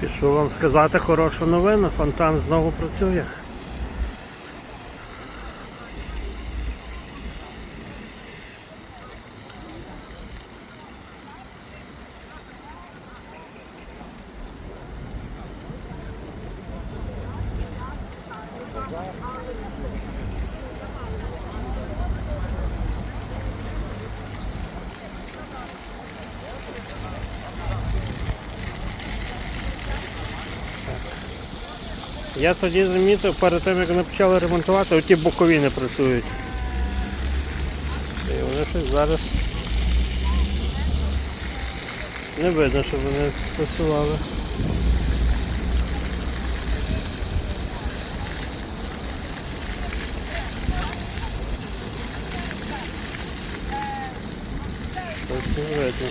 Пішов вам сказати хорошу новину, фонтан знову працює. Я тоді замітив перед тим, як вони почали ремонтувати, оті бокові не працюють. І вони щось зараз не видно, щоб вони працювали. Щось не видно.